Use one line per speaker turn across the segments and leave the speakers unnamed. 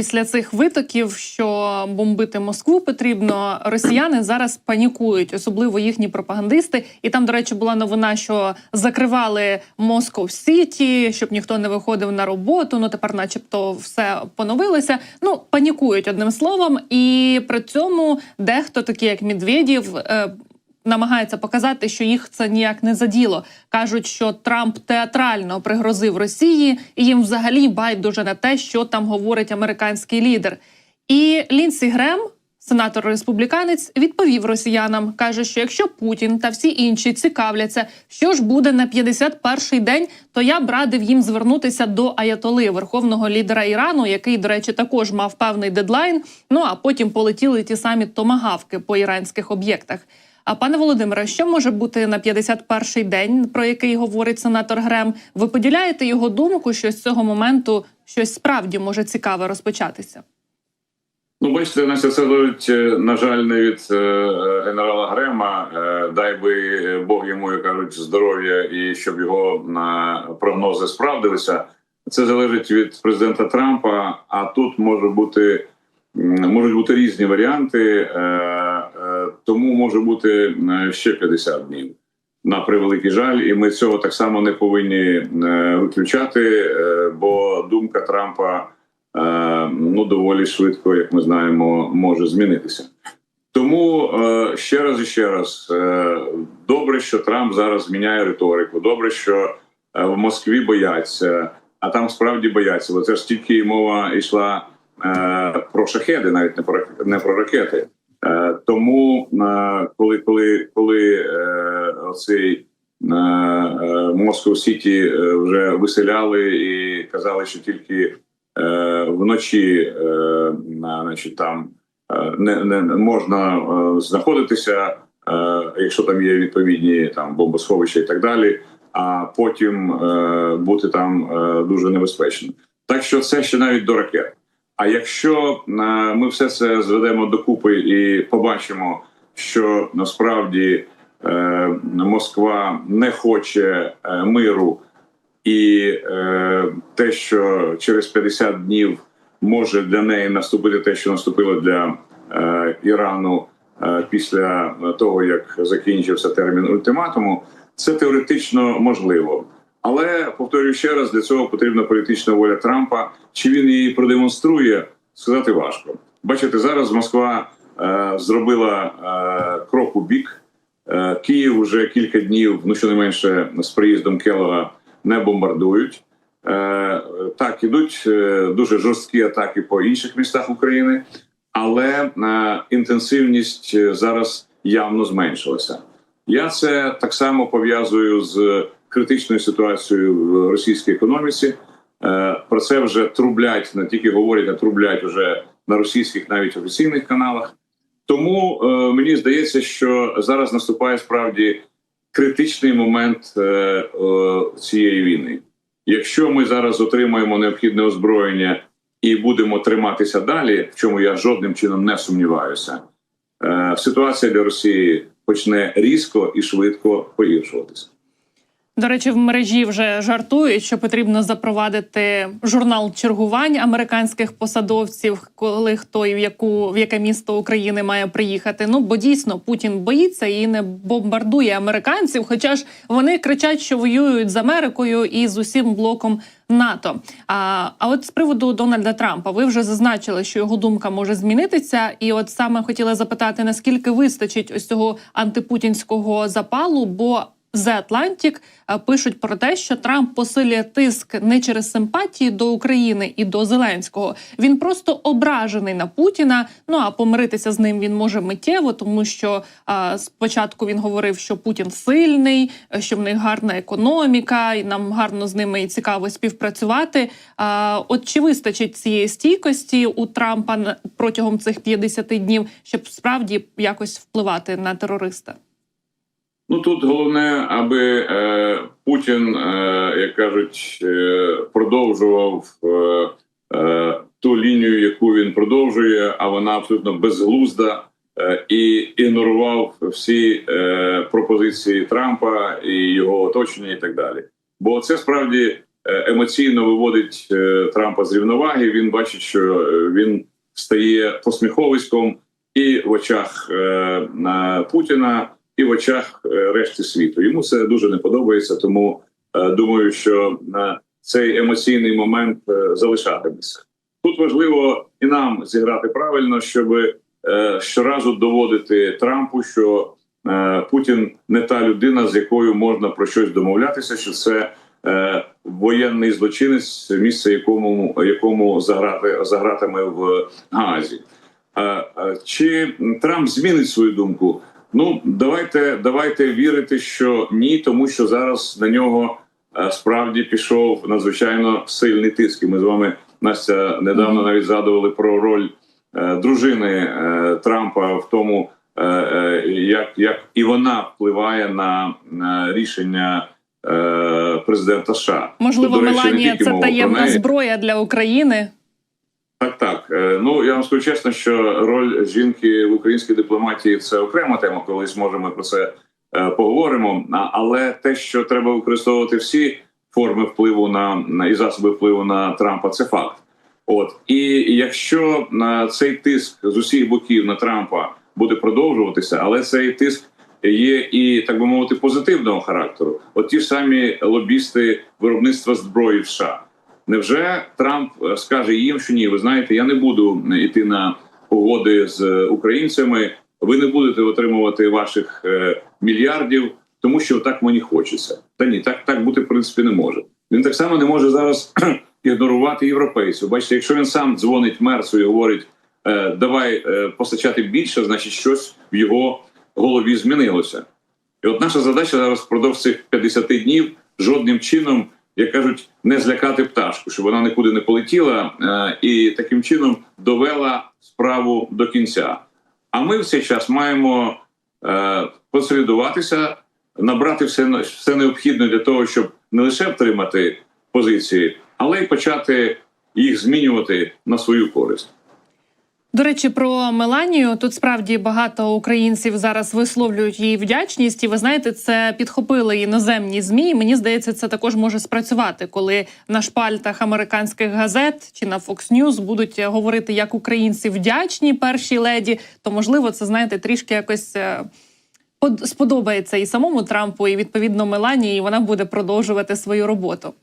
після цих витоків, що бомбити Москву потрібно, росіяни зараз панікують, особливо їхні пропагандисти. І там, до речі, була новина, що закривали Москов Сіті, щоб ніхто не виходив на роботу. Ну тепер, начебто, все поновилося. Ну панікують одним словом, і при цьому дехто, такий як Медведєв, намагається показати, що їх це ніяк не заділо. кажуть, що Трамп театрально пригрозив Росії, і їм взагалі байдуже на те, що там говорить американський лідер. І Лінсі Грем, сенатор республіканець, відповів росіянам, каже, що якщо Путін та всі інші цікавляться, що ж буде на 51-й день, то я б радив їм звернутися до Аятоли, верховного лідера Ірану, який, до речі, також мав певний дедлайн. Ну а потім полетіли ті самі томагавки по іранських об'єктах. А пане Володимире, що може бути на 51-й день, про який говорить сенатор Грем? Ви поділяєте його думку, що з цього моменту щось справді може цікаве розпочатися?
Ну, бачите, це залежить, е, на жаль, не від е, генерала Грема. Е, дай би Бог йому як кажуть здоров'я і щоб його на прогнози справдилися. Це залежить від президента Трампа. А тут може бути можуть бути різні варіанти, тому може бути е, ще 50 днів. На превеликий жаль, і ми цього так само не повинні е, виключати, е, бо думка Трампа ну доволі швидко, як ми знаємо, може змінитися. Тому ще раз і ще раз добре, що Трамп зараз зміняє риторику. Добре, що в Москві бояться, а там справді бояться. Бо це ж тільки мова йшла про шахеди, навіть не про не про ракети. Е, тому е, коли коли коли оцей е, Москов Сіті вже виселяли і казали, що тільки е, вночі на- значить, там не, не можна знаходитися, якщо там є відповідні там бомбосховища і так далі. А потім бути там дуже небезпечно. Так що це ще навіть до ракет. А якщо е, ми все це зведемо докупи і побачимо, що насправді е, Москва не хоче е, миру, і те, що через 50 днів може для неї наступити те, що наступило для Ірану після того, як закінчився термін ультиматуму, це теоретично можливо. Але повторюю ще раз, для цього потрібна політична воля Трампа. Чи він її продемонструє, сказати важко. Бачите, зараз Москва е, зробила е, крок у бік. Е, Київ вже кілька днів, ну щонайменше з приїздом Келога, не бомбардують. Е, так, ідуть е, дуже жорсткі атаки по інших містах України, але е, інтенсивність е, зараз явно зменшилася. Я це так само пов'язую з критичною ситуацією в російській економіці. Е, Про це вже трублять, не тільки говорять, а трублять вже на російських навіть офіційних каналах. Тому е, мені здається, що зараз наступає справді критичний момент е, цієї війни. Якщо ми зараз отримаємо необхідне озброєння і будемо триматися далі, в чому я жодним чином не сумніваюся, ситуація для Росії почне різко і швидко погіршуватися.
До речі, в мережі вже жартують, що потрібно запровадити журнал чергувань американських посадовців, коли хто і в яку в яке місто України має приїхати. Ну бо дійсно Путін боїться і не бомбардує американців. Хоча ж вони кричать, що воюють з Америкою і з усім блоком НАТО. А, а от з приводу Дональда Трампа, ви вже зазначили, що його думка може змінитися, і от саме хотіла запитати, наскільки вистачить ось цього антипутінського запалу, бо The Atlantic е, пишуть про те, що Трамп посилює тиск не через симпатії до України і до Зеленського. Він просто ображений на Путіна. Ну а помиритися з ним він може миттєво, тому що а, спочатку він говорив, що Путін сильний, що в них гарна економіка, і нам гарно з ними і цікаво співпрацювати. А, от чи вистачить цієї стійкості у Трампа протягом цих 50 днів, щоб справді якось впливати на терориста?
Ну тут головне, аби е, Путін, е, як кажуть, е, продовжував е, е, ту лінію, яку він продовжує, а вона абсолютно безглузда, е, і ігнорував всі е, пропозиції Трампа і його оточення, і так далі. Бо це справді е, емоційно виводить е, Трампа з рівноваги. Він бачить, що е, він стає посміховиськом і в очах е, на Путіна, і в очах е, решти світу. Йому це дуже не подобається. Тому е, думаю, що е, цей емоційний момент залишатиметься. Тут важливо і нам зіграти правильно, щоб щоразу доводити Трампу, що Путін не та людина, з якою можна про щось домовлятися, що це воєнний злочинець, місце якому якому заграти загратиме в Гаазі. Чи Трамп змінить свою думку? Ну давайте давайте вірити, що ні, тому що зараз на нього е, справді пішов надзвичайно сильний тиск. І ми з вами Настя недавно навіть згадували про роль е, дружини е, Трампа в тому, як, як і вона впливає на, на рішення президента США.
Можливо, Меланія це таємна зброя для України.
Так, так. Е, Ну я вам скажу чесно, що роль жінки в українській дипломатії це окрема тема. Колись може ми про це е, поговоримо. Але те, що треба використовувати всі форми впливу на, і засоби впливу на Трампа, це факт. От і якщо на цей тиск з усіх боків на Трампа буде продовжуватися, але цей тиск є і так би мовити позитивного характеру. От ті ж самі лобісти виробництва зброї в США. Невже Трамп е, скаже їм, що ні, ви знаєте, я не буду йти на угоди з українцями, ви не будете отримувати ваших е, мільярдів, тому що так мені хочеться. Та ні, так, так бути в принципі не може. Він так само не може зараз ігнорувати європейців. Бачите, якщо він сам дзвонить Мерсу і говорить, е, давай е, постачати більше, значить щось в його голові змінилося. І от наша задача зараз впродовж цих 50 днів жодним чином, як кажуть, не злякати пташку, щоб вона нікуди не полетіла е, і таким чином довела справу до кінця. А ми в цей час маємо е, консолідуватися, набрати все, все необхідне для того, щоб не лише втримати позиції, але й почати їх змінювати на свою користь.
До речі, про Меланію тут справді багато українців зараз висловлюють їй вдячність, і ви знаєте, це підхопили іноземні змі. І Мені здається, це також може спрацювати, коли на шпальтах американських газет чи на Fox News будуть говорити, як українці вдячні першій леді. То можливо, це знаєте, трішки якось. е, Сподобається і самому Трампу, і відповідно Меланії, і вона буде продовжувати свою роботу.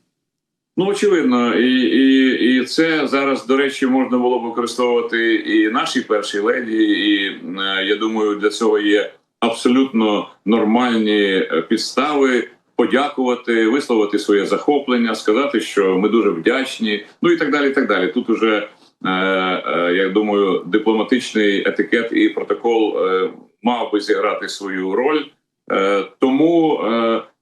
Ну, очевидно, і, і, і це зараз, до речі, можна було використовувати і нашій першій леді. І е, я думаю, для цього є абсолютно нормальні е, підстави подякувати, висловити своє захоплення, сказати, що ми дуже вдячні. Ну і так далі. і так далі. Тут уже е, я думаю, дипломатичний етикет і протокол мав би зіграти свою роль. Тому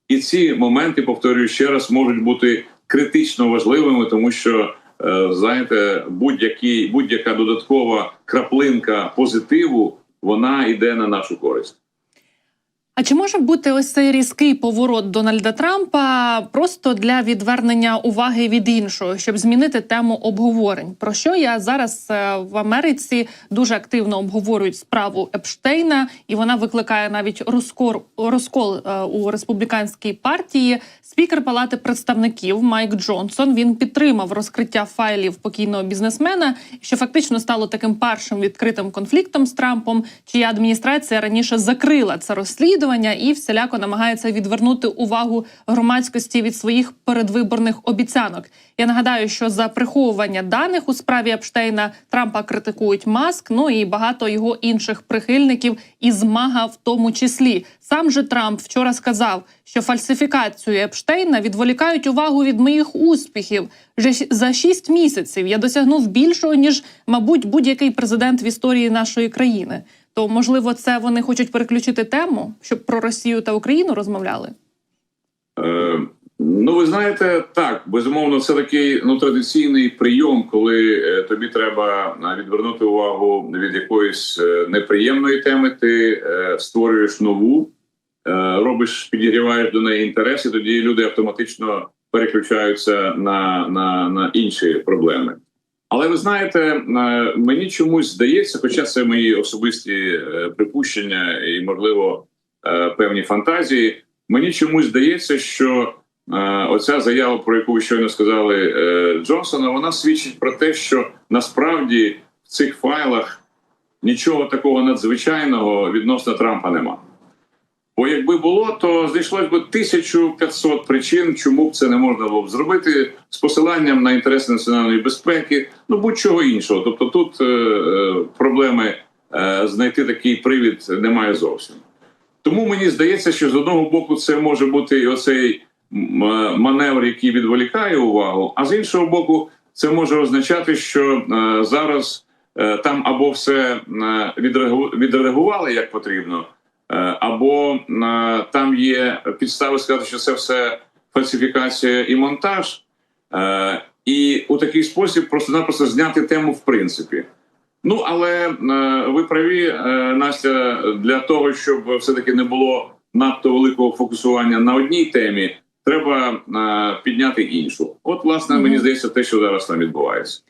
і ці моменти, повторюю ще раз, можуть бути критично важливими, тому що е, знаєте, будь-які будь-яка додаткова краплинка позитиву вона йде на нашу користь.
А чи може бути ось цей різкий поворот Дональда Трампа просто для відвернення уваги від іншого, щоб змінити тему обговорень? Про що я зараз е, в Америці дуже активно обговорюють справу Епштейна, і вона викликає навіть розкор розкол е, у республіканській партії. Спікер Палати представників Майк Джонсон він підтримав розкриття файлів покійного бізнесмена, що фактично стало таким першим відкритим конфліктом з Трампом, чия адміністрація раніше закрила це розслідування і всіляко намагається відвернути увагу громадськості від своїх передвиборних обіцянок. Я нагадаю, що за приховування даних у справі Епштейна Трампа критикують Маск, ну і багато його інших прихильників, і змага в тому числі. Сам же Трамп вчора сказав, що фальсифікацію Епштейна відволікають увагу від моїх успіхів. Вже за шість місяців я досягнув більшого ніж, мабуть, будь-який президент в історії нашої країни. То можливо, це вони хочуть переключити тему, щоб про Росію та Україну розмовляли.
Е, ну, ви знаєте, так безумовно, це такий ну традиційний прийом, коли е, тобі треба е, відвернути увагу від якоїсь е, неприємної теми. Ти створюєш нову, робиш, підігріваєш до неї інтерес, і тоді люди автоматично переключаються на, на, на інші проблеми. Але ви знаєте, е, мені чомусь здається, хоча це мої особисті е, припущення і, можливо, е, певні фантазії. Мені чомусь здається, що оця заява, про яку ви щойно сказали Джонсона, вона свідчить про те, що насправді в цих файлах нічого такого надзвичайного відносно Трампа нема. Бо якби було, то знайшлось би 1500 причин, чому б це не можна було б зробити з посиланням на інтереси національної безпеки, ну будь-чого іншого. Тобто тут е, е, проблеми е, знайти такий привід немає зовсім. Тому мені здається, що з одного боку це може бути оцей е, маневр, який відволікає увагу, а з іншого боку, це може означати, що е, зараз е, там або все е, відреагували як потрібно, або е, там є підстави сказати, що це все фальсифікація і монтаж, е, і у такий спосіб просто-напросто зняти тему в принципі. Ну але е, ви праві, Настя, для того, щоб все-таки не було надто великого фокусування на одній темі, треба підняти іншу. От, власне, мені здається, те, що зараз там відбувається.